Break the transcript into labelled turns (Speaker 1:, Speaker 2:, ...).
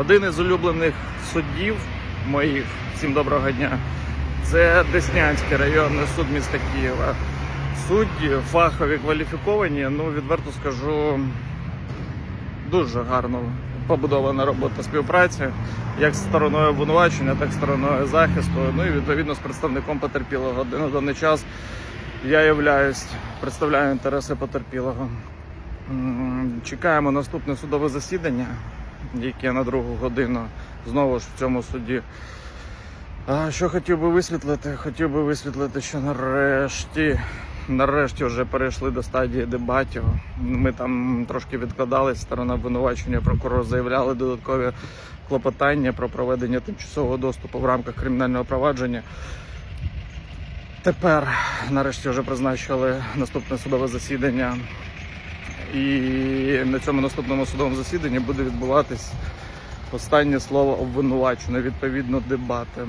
Speaker 1: Один із улюблених суддів моїх, всім доброго дня, це Деснянський районний суд міста Києва. Судді фахові кваліфіковані, ну відверто скажу, дуже гарно побудована робота співпраці, як з стороною обвинувачення, так і з стороною захисту. Ну і відповідно з представником потерпілого. На даний час я являюсь, представляю інтереси потерпілого. Чекаємо наступне судове засідання, яке на другу годину знову ж в цьому суді. А що хотів би висвітлити? Хотів би висвітлити, що нарешті, нарешті вже перейшли до стадії дебатів. Ми там трошки відкладались, сторона обвинувачення, прокурор заявляли додаткові клопотання про проведення тимчасового доступу в рамках кримінального провадження. Тепер нарешті вже призначили наступне судове засідання. І на цьому наступному судовому засіданні буде відбуватись останнє слово обвинувачене, відповідно, дебати.